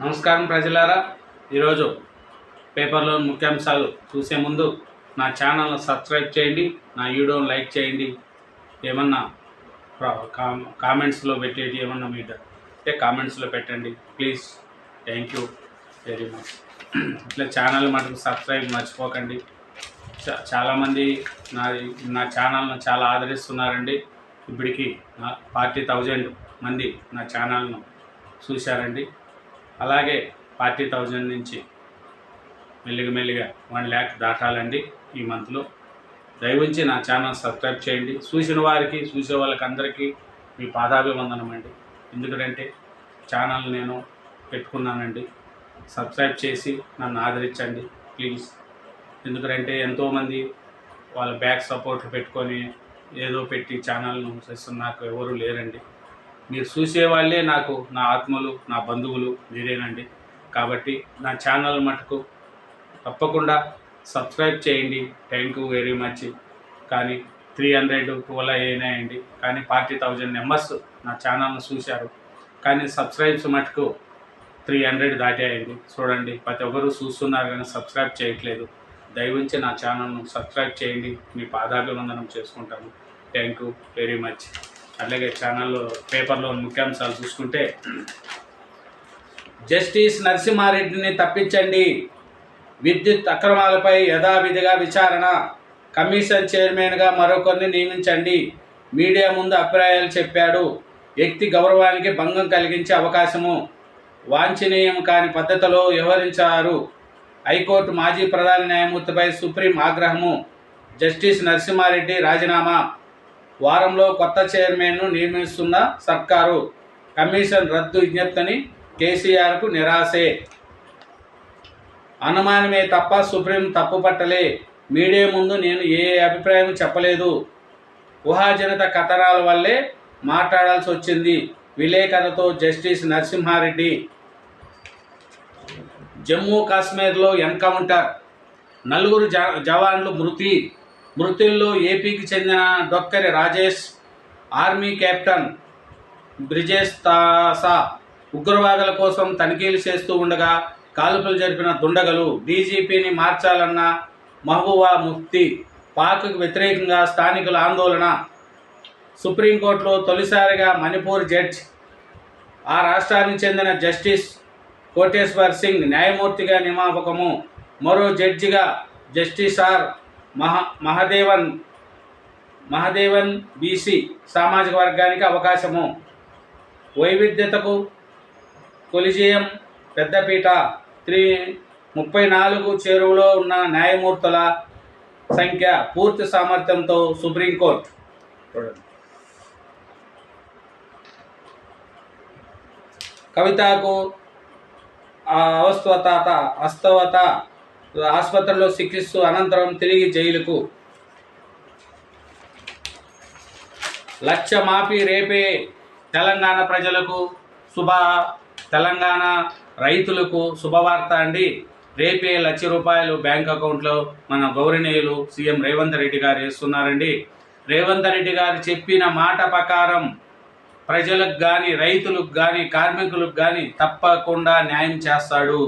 నమస్కారం ప్రజలారా. ఈరోజు పేపర్లో ముఖ్యాంశాలు చూసే ముందు నా ఛానల్ను సబ్స్క్రైబ్ చేయండి నా వీడియోని లైక్ చేయండి. ఏమన్నా ప్రా కామెంట్స్లో పెట్టేది ఏమన్నా మీద అంటే కామెంట్స్లో పెట్టండి. Please thank you very much. ఇట్లా ఛానల్ మటుకు సబ్స్క్రైబ్ మర్చిపోకండి. చాలామంది నా నా ఛానల్ను చాలా ఆదరిస్తున్నారండి. ఇప్పటికి నా ఫార్టీ థౌజండ్ మంది నా ఛానల్ను చూశారండి. అలాగే ఫార్టీ థౌజండ్ నుంచి మెల్లిగా మెల్లిగా వన్ ల్యాక్ దాటాలండి ఈ మంత్లో. దయవుంచి నా ఛానల్ సబ్స్క్రైబ్ చేయండి. చూసిన వారికి చూసే వాళ్ళకి అందరికీ మీ పాదాభివందనం అండి. ఎందుకంటే ఛానల్ నేను పెట్టుకున్నానండి. సబ్స్క్రైబ్ చేసి నన్ను ఆదరించండి ప్లీజ్. ఎందుకంటే ఎంతోమంది వాళ్ళ బ్యాక్ సపోర్ట్ పెట్టుకొని ఏదో పెట్టి ఛానల్ను చేస్తున్న నాకు ఎవరు లేరండి. మీరు చూసే వాళ్ళే నాకు నా ఆత్మలు నా బంధువులు మీరేనండి. కాబట్టి నా ఛానల్ మటుకు తప్పకుండా సబ్స్క్రైబ్ చేయండి. థ్యాంక్ యూ వెరీ మచ్ కానీ త్రీ హండ్రెడ్ ట్వెల్వ్ అయినాయండి కానీ ఫార్టీ థౌజండ్ మెంబర్స్ నా ఛానల్ను చూశారు. కానీ సబ్స్క్రైబ్స్ మటుకు త్రీ హండ్రెడ్ దాటాయండి. చూడండి ప్రతి ఒక్కరు చూస్తున్నారు కానీ సబ్స్క్రైబ్ చేయట్లేదు. దయవుంచి నా ఛానల్ను సబ్స్క్రైబ్ చేయండి. మీ పాదాభివందనం చేసుకుంటాను. థ్యాంక్ యూ వెరీ మచ్ అలాగే ఛానల్లో పేపర్లో ముఖ్యాంశాలు చూసుకుంటే జస్టిస్ నరసింహారెడ్డిని తప్పించండి. విద్యుత్ అక్రమాలపై యథావిధిగా విచారణ. కమిషన్ చైర్మన్గా మరొకరిని నియమించండి. మీడియా ముందు అభిప్రాయాలు చెప్పాడు. వ్యక్తి గౌరవానికి భంగం కలిగించే అవకాశము. వాంఛనీయం కాని పద్ధతిలో వ్యవహరించారు. హైకోర్టు మాజీ ప్రధాన న్యాయమూర్తిపై సుప్రీం ఆగ్రహము. జస్టిస్ నరసింహారెడ్డి రాజీనామా. వారంలో కొత్త చైర్మన్ను నియమిస్తున్న సర్కారు కమిషన్ రద్దు విజ్ఞప్తిని కేసీఆర్కు నిరాశే. అనుమానమే తప్ప సుప్రీం తప్పు పట్టలే. మీడియా ముందు నేను ఏ అభిప్రాయం చెప్పలేదు. ఊహాజనిత కథనాల వల్లే మాట్లాడాల్సి వచ్చింది. విలేకరులతో జస్టిస్ నరసింహారెడ్డి. జమ్మూ కాశ్మీర్లో ఎన్కౌంటర్. నలుగురు జ జవాన్లు మృతి. మృతుల్లో ఏపీకి చెందిన డొక్కరి రాజేష్ ఆర్మీ కెప్టెన్ బ్రిజేష్ తాసా ఉగ్రవాదుల కోసం తనిఖీలు చేస్తూ ఉండగా కాల్పులు జరిపిన దుండగలు డీజీపీని మార్చాలన్న మహబూబా ముఫ్తీ పాక్కు వ్యతిరేకంగా స్థానికుల ఆందోళన. సుప్రీంకోర్టులో తొలిసారిగా మణిపూర్ జడ్జ్ ఆ రాష్ట్రానికి చెందిన జస్టిస్ కోటేశ్వర్ సింగ్ న్యాయమూర్తిగా నియామకము. మరో జడ్జిగా జస్టిస్ ఆర్ మహా మహదేవన్ మహదేవన్ బీసీ సామాజిక వర్గానికి అవకాశము. వైవిధ్యతకు కొలిజియం పెద్దపీట త్రీ ముప్పై నాలుగు చేరువలో ఉన్న న్యాయమూర్తుల సంఖ్య పూర్తి సామర్థ్యంతో సుప్రీంకోర్టు కవితకు ఆ అస్తవత ఆసుపత్రిలో చికిత్స అనంతరం తిరిగి జైలుకు. లక్ష మాఫీ రేపే తెలంగాణ ప్రజలకు శుభ తెలంగాణ రైతులకు శుభవార్త అండి. రేపే లక్ష రూపాయలు బ్యాంక్ అకౌంట్లో మన గౌరవనీయులు సీఎం రేవంత్ రెడ్డి గారు వేస్తున్నారండి. రేవంత్ రెడ్డి గారు చెప్పిన మాట ప్రకారం ప్రజలకు కానీ రైతులకు కానీ కార్మికులకు కానీ తప్పకుండా న్యాయం చేస్తాడు.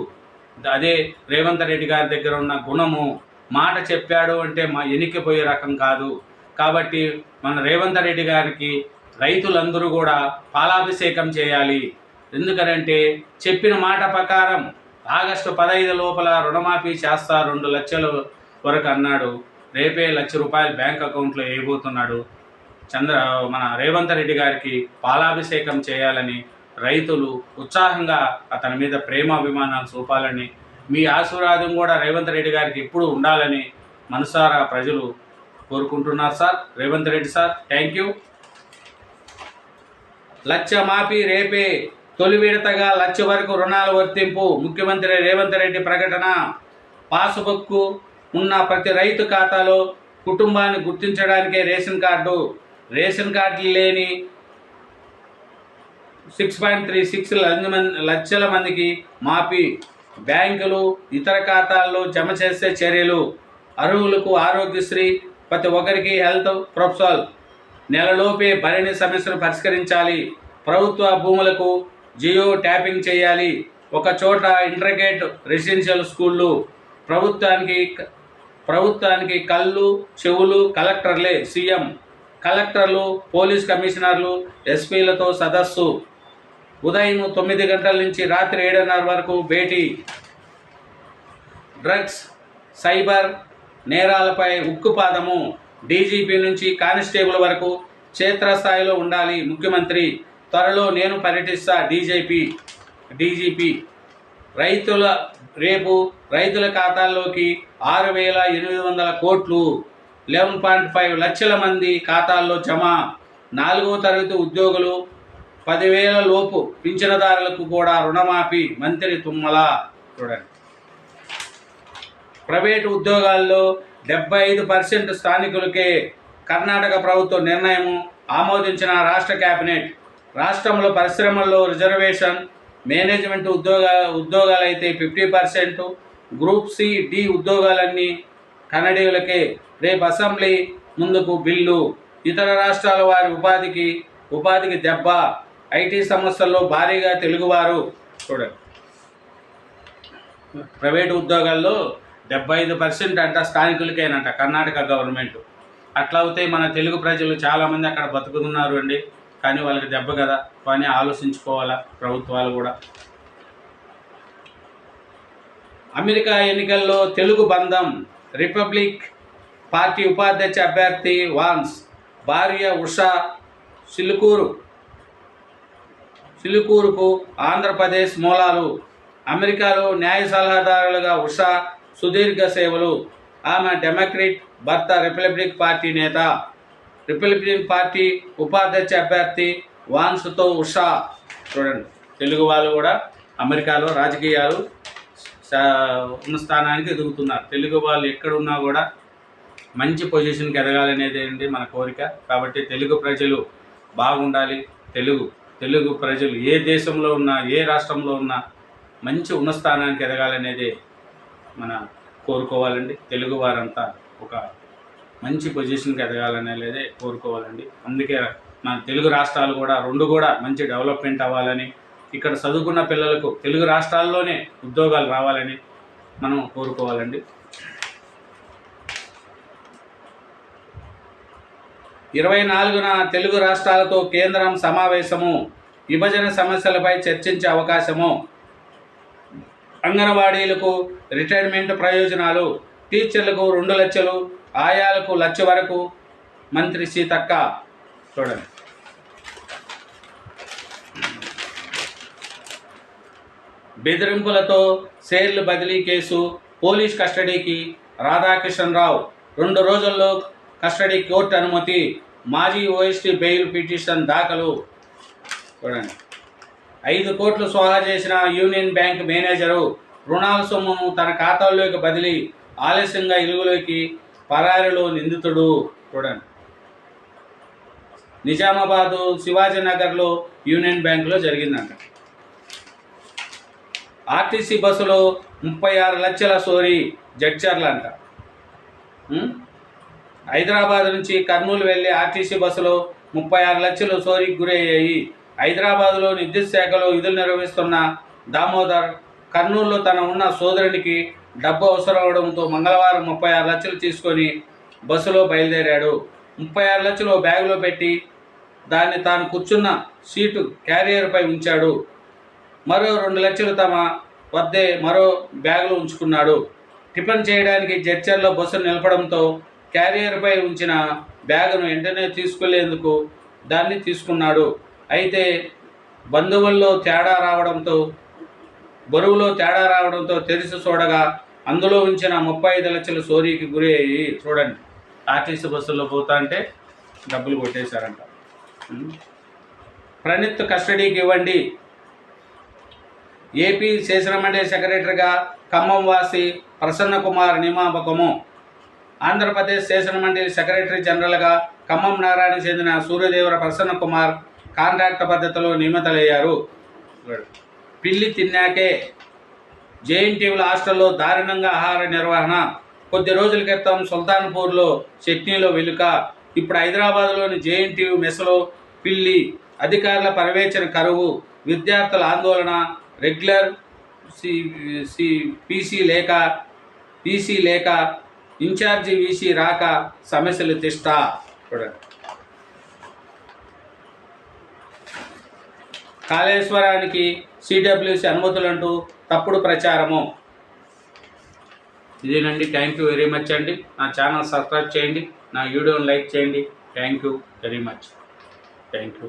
అదే రేవంత్ రెడ్డి గారి దగ్గర ఉన్న గుణము మాట చెప్పాడు అంటే మా ఎనికిపోయే రకం కాదు. కాబట్టి మన రేవంత్ రెడ్డి గారికి రైతులందరూ కూడా పాలాభిషేకం చేయాలి. ఎందుకనంటే చెప్పిన మాట ప్రకారం ఆగస్టు పదహైదు లోపల రుణమాఫీ చేస్తా రెండు లక్షల వరకు అన్నాడు. రేపే లక్ష రూపాయలు బ్యాంక్ అకౌంట్లో వేయబోతున్నాడు. చంద్ర మన రేవంత్ రెడ్డి గారికి పాలాభిషేకం చేయాలని రైతులు ఉత్సాహంగా అతని మీద ప్రేమ అభిమానాలు చూపాలని మీ ఆశీర్వాదం కూడా రేవంత్ రెడ్డి గారికి ఎప్పుడు ఉండాలని మనసారా ప్రజలు కోరుకుంటున్నారు sir. Revanth Reddy sir thank you. Lakh మాఫీ రేపే తొలి విడతగా లక్ష వరకు రుణాల వర్తింపు ముఖ్యమంత్రి రేవంత్ రెడ్డి ప్రకటన. పాసుబుక్కు ఉన్న ప్రతి రైతు ఖాతాలో కుటుంబాన్ని గుర్తించడానికే రేషన్ కార్డు. రేషన్ కార్డులు లేని సిక్స్ పాయింట్ త్రీ సిక్స్ లక్షల మందికి మాఫీ. బ్యాంకులు ఇతర ఖాతాల్లో జమ చేసే చర్యలు. అర్హులకు ఆరోగ్యశ్రీ ప్రతి ఒక్కరికి హెల్త్ ప్రొఫెసల్ నెలలోపే భరణి సమస్యను పరిష్కరించాలి. ప్రభుత్వ భూములకు జియో ట్యాపింగ్ చేయాలి. ఒక చోట ఇంటర్గేట్ రెసిడెన్షియల్ స్కూళ్ళు. ప్రభుత్వానికి ప్రభుత్వానికి కళ్ళు చెవులు కలెక్టర్లే సీఎం. కలెక్టర్లు పోలీస్ కమిషనర్లు ఎస్పీలతో సదస్సు. ఉదయం తొమ్మిది గంటల నుంచి రాత్రి ఏడున్నర వరకు భేటీ. డ్రగ్స్ సైబర్ నేరాలపై ఉక్కుపాదము. డీజీపీ నుంచి కానిస్టేబుల్ వరకు క్షేత్రస్థాయిలో ఉండాలి ముఖ్యమంత్రి. త్వరలో నేను పర్యటిస్తా డీజీపీ. డీజీపీ. రైతుల రేపు రైతుల ఖాతాల్లోకి ఆరు వేల ఎనిమిది వందల కోట్లు. లెవెన్ పాయింట్ ఫైవ్ లక్షల మంది ఖాతాల్లో జమ. నాలుగో తరగతి ఉద్యోగులు పదివేల లోపు పింఛనదారులకు కూడా రుణమాఫీ మంత్రి తుమ్మల. చూడండి. ప్రైవేటు ఉద్యోగాల్లో డెబ్బై ఐదు పర్సెంట్ స్థానికులకే కర్ణాటక ప్రభుత్వ నిర్ణయం ఆమోదించిన రాష్ట్ర కేబినెట్ రాష్ట్రంలో పరిశ్రమల్లో రిజర్వేషన్ మేనేజ్మెంట్ ఉద్యోగ ఉద్యోగాలు అయితే fifty percent group C D ఉద్యోగాలన్నీ కన్నడీయులకే. రేపు అసెంబ్లీ ముందుకు బిల్లు. ఇతర రాష్ట్రాల వారి ఉపాధికి ఉపాధికి దెబ్బ. ఐటీ సంస్థల్లో భారీగా తెలుగువారు చూడండి. ప్రైవేటు ఉద్యోగాల్లో డెబ్బై ఐదు పర్సెంట్ అంట స్థానికులకేనంట కర్ణాటక గవర్నమెంట్. అట్లా అవుతే మన తెలుగు ప్రజలు చాలామంది అక్కడ బతుకుతున్నారు అండి. కానీ వాళ్ళకి దెబ్బ కదా. కానీ ఆలోచించుకోవాలా ప్రభుత్వాలు కూడా. అమెరికా ఎన్నికల్లో తెలుగు బంధం. రిపబ్లిక్ పార్టీ ఉపాధ్యక్ష అభ్యర్థి వాన్స్ భార్య ఉషా సిల్కూరు. సిలుకూరుకు ఆంధ్రప్రదేశ్ మూలాలు అమెరికాలో న్యాయ సలహాదారులుగా ఉషా సుదీర్ఘ సేవలు. ఆమె డెమోక్రట్ భర్త రిపబ్లిక్ పార్టీ నేత. రిపబ్లిక్ పార్టీ ఉపాధ్యక్ష అభ్యర్థి వాన్స్తో ఉషా. చూడండి తెలుగు వాళ్ళు కూడా అమెరికాలో రాజకీయాలు సా- ఉన్న స్థానానికి ఎదుగుతున్నారు. తెలుగు వాళ్ళు ఎక్కడున్నా కూడా మంచి పొజిషన్కి ఎదగాలనేది ఏంటి మన కోరిక. కాబట్టి తెలుగు ప్రజలు బాగుండాలి. తెలుగు తెలుగు ప్రజలు ఏ దేశంలో ఉన్నా ఏ రాష్ట్రంలో ఉన్నా మంచి ఉన్న స్థానానికి ఎదగాలనేది మన కోరుకోవాలండి. తెలుగు వారంతా ఒక మంచి పొజిషన్కి ఎదగాలనేదే కోరుకోవాలండి. అందుకే మన తెలుగు రాష్ట్రాలు కూడా రెండు కూడా మంచి డెవలప్మెంట్ అవ్వాలని ఇక్కడ చదువుకున్న పిల్లలకు తెలుగు రాష్ట్రాల్లోనే ఉద్యోగాలు రావాలని మనం కోరుకోవాలండి. ఇరవై నాలుగున తెలుగు రాష్ట్రాలతో కేంద్రం సమావేశము విభజన సమస్యలపై చర్చించే అవకాశము అంగన్వాడీలకు రిటైర్మెంట్ ప్రయోజనాలు టీచర్లకు రెండు లక్షలు ఆయాలకు లక్ష వరకు. మంత్రి సీతక్క చూడండి. బెదిరింపులతో షేర్లు బదిలీ కేసు పోలీస్ కస్టడీకి రాధాకిషన్రావు రెండు రోజుల్లో కస్టడీ కోర్టు అనుమతి మాజీ ఓఎస్టీ బెయిల్ పిటిషన్ దాఖలు. చూడండి. ఐదు కోట్లు సోహా చేసిన యూనియన్ బ్యాంక్ మేనేజరు రుణాల సొమ్మును తన ఖాతాల్లోకి బదిలీ ఆలస్యంగా ఇలుగులోకి పరారిలో నిందితుడు. చూడండి. నిజామాబాదు శివాజీనగర్లో యూనియన్ బ్యాంకులో జరిగిందంట. ఆర్టీసీ బస్సులో ముప్పై ఆరు లక్షల సోరీ జడ్చర్లంట. అంట హైదరాబాద్ నుంచి కర్నూలు వెళ్ళే ఆర్టీసీ బస్సులో ముప్పై ఆరు లక్షలు చోరీకి గురయ్యాయి. హైదరాబాద్లో విద్యుత్ శాఖలో విధులు నిర్వహిస్తున్న దామోదర్ కర్నూలులో తన ఉన్న సోదరునికి డబ్బు అవసరం అవడంతో మంగళవారం ముప్పై ఆరు లక్షలు తీసుకొని బస్సులో బయలుదేరాడు. ముప్పై ఆరు లక్షలు బ్యాగులో పెట్టి దాన్ని తాను కూర్చున్న సీటు క్యారియర్పై ఉంచాడు. మరో రెండు లక్షలు తమ వద్దే మరో బ్యాగులో ఉంచుకున్నాడు. టిఫిన్ చేయడానికి జడ్చర్లో బస్సు నిలపడంతో క్యారియర్పై ఉంచిన బ్యాగును వెంటనే తీసుకెళ్ళేందుకు దాన్ని తీసుకున్నాడు. అయితే బంధువుల్లో తేడా రావడంతో బరువులో తేడా రావడంతో తెరిచి చూడగా అందులో ఉంచిన ముప్పై ఐదు లక్షల సోరీకి గురి అయ్యి చూడండి. ఆర్టీసీ బస్సులో పోతా అంటే డబ్బులు కొట్టేశారంట. ప్రణీత్ కస్టడీకి ఇవ్వండి. ఏపీ శాసనమండలి సెక్రటరీగా ఖమ్మం వాసి ప్రసన్న కుమార్ నియామకము ఆంధ్రప్రదేశ్ శాసనమండలి సెక్రటరీ జనరల్గా ఖమ్మం నగరానికి చెందిన సూర్యదేవర ప్రసన్న కుమార్ కాంట్రాక్ట్ పద్ధతిలో నియమితులయ్యారు. పిల్లి తిన్నాకే జేఎన్టీయూల హాస్టల్లో దారుణంగా ఆహార నిర్వహణ కొద్ది రోజుల క్రితం సుల్తాన్పూర్లో చట్నీలో వెలుక ఇప్పుడు హైదరాబాద్లోని జేఎన్టీయూ మెస్లో పిల్లి అధికారుల పర్యవేక్షణ కరువు విద్యార్థుల ఆందోళన రెగ్యులర్ సి సి పీసీ లేక పీసీ లేక ఇన్ఛార్జి వీసీ రాక సమస్యలు తిష్ట చూడండి. కాళేశ్వరానికి సిడబ్ల్యూసి అనుమతులంటూ తప్పుడు ప్రచారము. ఇదేనండి. థ్యాంక్ యూ వెరీ మచ్ అండి. నా ఛానల్ సబ్స్క్రైబ్ చేయండి. నా వీడియోని లైక్ చేయండి. Thank you very much thank you